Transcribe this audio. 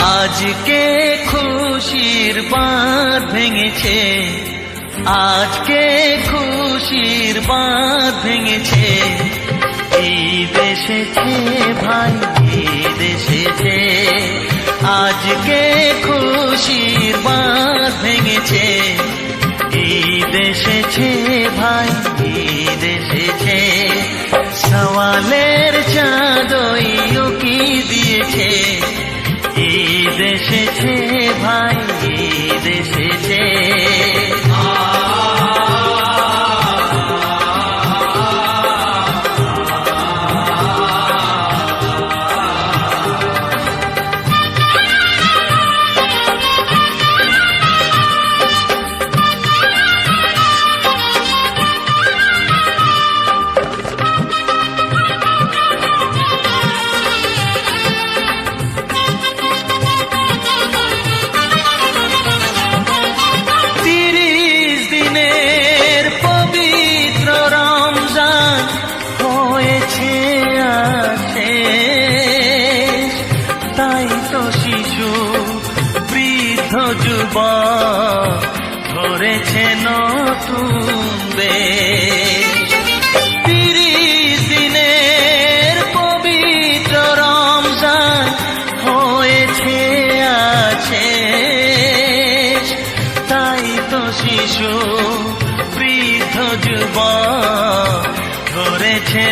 আজকে খুশির বাঁধ ভেঙেছে। আজকে খুশির বাঁধ ভেঙেছে। ঈদ এসেছে ভাই এসেছে। আজকে খুশির বাঁধ ভেঙেছে। ঈদ এসেছে ভাই, ঈদ এসেছে। সওয়ালের বৃদ্ধ যুব ধরেছে নতুন তিরিশ দিনের পবিত্র হয়েছে, আছে। তাই তো শিশু, বৃদ্ধ যুব ধরেছে